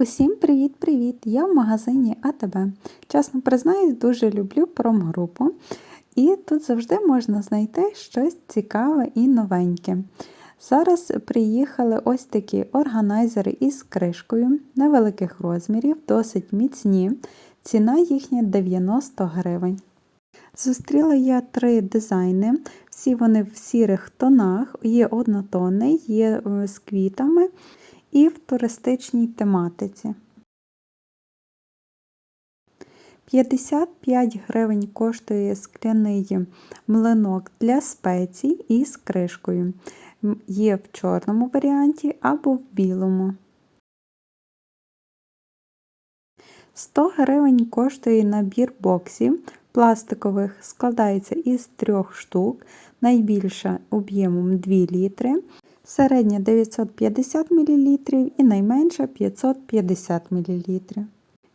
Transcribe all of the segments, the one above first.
Усім привіт-привіт! Я в магазині АТБ. Чесно признаюсь, дуже люблю промгрупу. І тут завжди можна знайти щось цікаве і новеньке. Зараз приїхали ось такі органайзери із кришкою невеликих розмірів, досить міцні. Ціна їхня 90 гривень. Зустріла я три дизайни, всі вони в сірих тонах, є однотонний, є е, з квітами і в туристичній тематиці. 55 гривень коштує скляний млинок для спецій із кришкою. Є в чорному варіанті або в білому. 100 гривень коштує набір боксів пластикових, складається із трьох штук, найбільша об'ємом 2 літри, середня 950 мл і найменша 550 мл.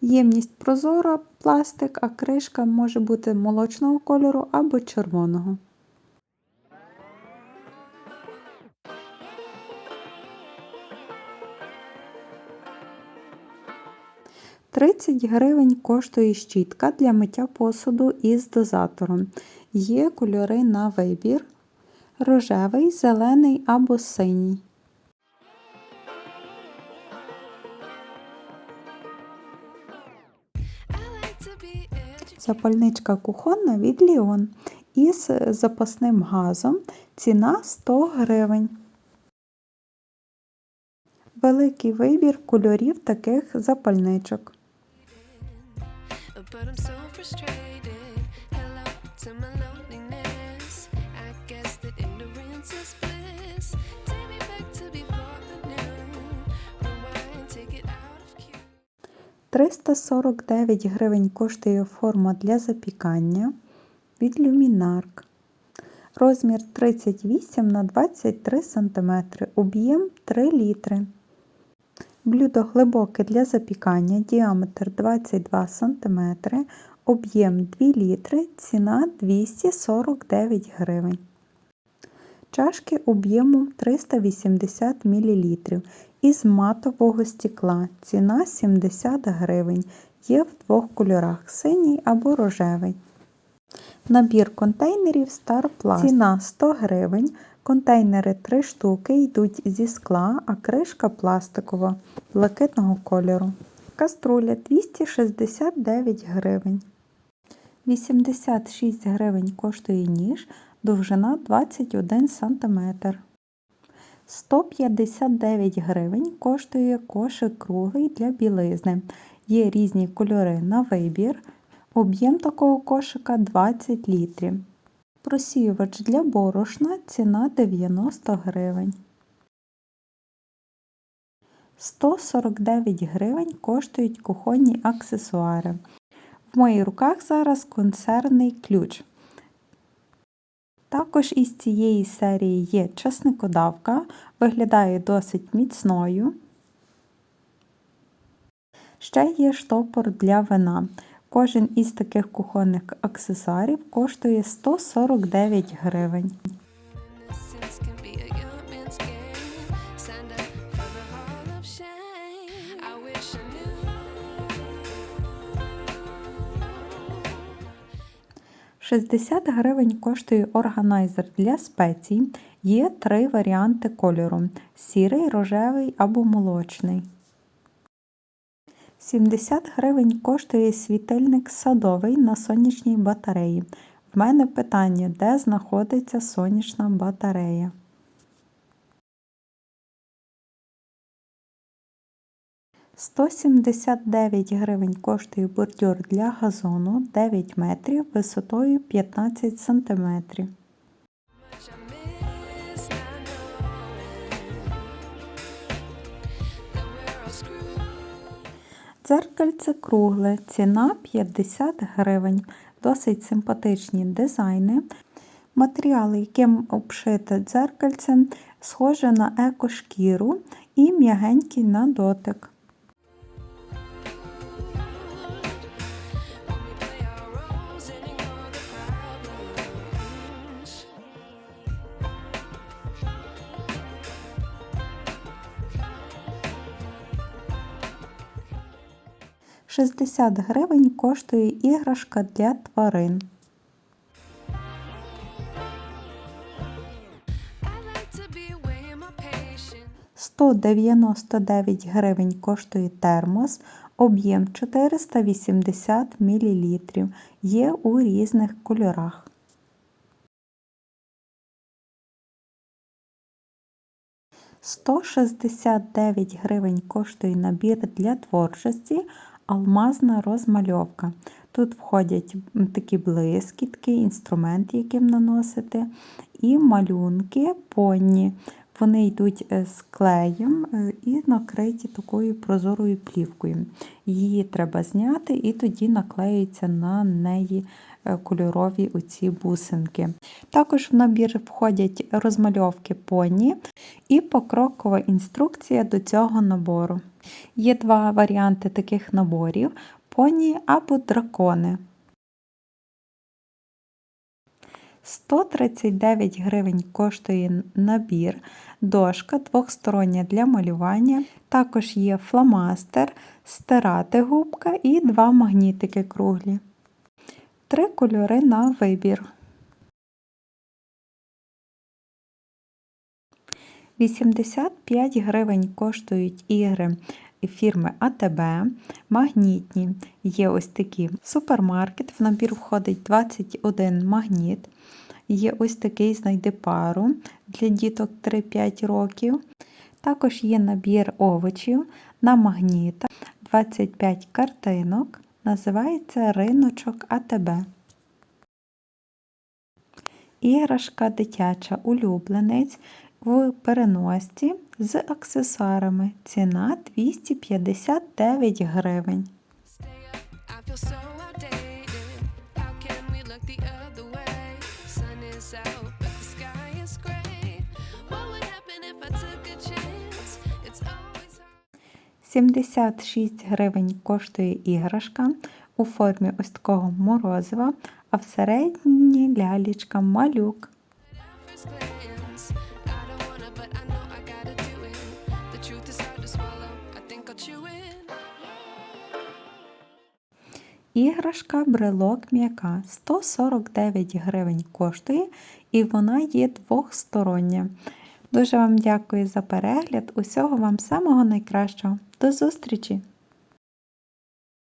Ємність прозора, пластик, а кришка може бути молочного кольору або червоного. Тридцять гривень коштує щітка для миття посуду із дозатором. Є кольори на вибір рожевий, зелений або синій. Запальничка кухонна від Ліон із запасним газом. Ціна 100 гривень. Великий вибір кольорів таких запальничок. But I'm so frustrated. 349 гривень коштує форма для запікання від Luminark. Розмір 38 на 23 см, об'єм 3 літри. Блюдо глибоке для запікання, діаметр 22 см, об'єм 2 літри, ціна 249 гривень. Чашки об'ємом 380 мл із матового стекла. Ціна 70 гривень. Є в двох кольорах синій або рожевий. Набір контейнерів Star Plus. Ціна 100 гривень. Контейнери 3 штуки йдуть зі скла, а кришка пластикова блакитного кольору. Каструля 269 гривень. 86 гривень коштує ніж, довжина 21 см. 159 гривень коштує кошик круглий для білизни. Є різні кольори на вибір. Об'єм такого кошика 20 літрів. Просіювач для борошна ціна 90 гривень. 149 гривень коштують кухонні аксесуари. В моїх руках зараз консервний ключ. Також із цієї серії є часникодавка, виглядає досить міцною. Ще є штопор для вина. Кожен із таких кухонних аксесуарів коштує 149 гривень. 60 гривень коштує органайзер для спецій. Є три варіанти кольору: сірий, рожевий або молочний. 70 гривень коштує світильник садовий на сонячній батареї. В мене питання, де знаходиться сонячна батарея. Сто сімдесят дев'ять гривень коштує бордюр для газону 9 метрів висотою 15 сантиметрів. Дзеркальце кругле, ціна 50 гривень. Досить симпатичні дизайни. Матеріали, яким обшите дзеркальце, схоже на екошкіру і м'ягенький на дотик. 60 гривень коштує іграшка для тварин. My patience. 199 гривень коштує термос, об'єм 480 мл. Є у різних кольорах. «169 гривень коштує набір для творчості алмазна розмальовка. Тут входять такі блискітки, інструмент, яким наносити, і малюнки поні. Вони йдуть е, з клеєм е, і накриті такою прозорою плівкою. Її треба зняти, і тоді наклеюються на неї е, кольорові оці бусинки. Також в набір входять розмальовки поні і покрокова інструкція до цього набору. Є два варіанти таких наборів: поні або дракони. 139 гривень коштує набір, дошка двохстороння для малювання. Також є фломастер, стирати губка і два магнітики круглі. Три кольори на вибір. 85 гривень коштують ігри фірми АТБ, магнітні. Є ось такі супермаркет. В набір входить 21 магніт. Є ось такий знайди пару для діток 3-5 років. Також є набір овочів на магнітах, 25 картинок. Називається риночок АТБ. Іграшка дитяча улюбленець в переносці з аксесуарами. Ціна 259 гривень. Hard. 76 гривень коштує іграшка у формі ось такого морозива, а всередині лялічка малюк. Іграшка брелок м'яка 149 гривень коштує і вона є двохстороння. Дуже вам дякую за перегляд. Усього вам самого найкращого. До зустрічі!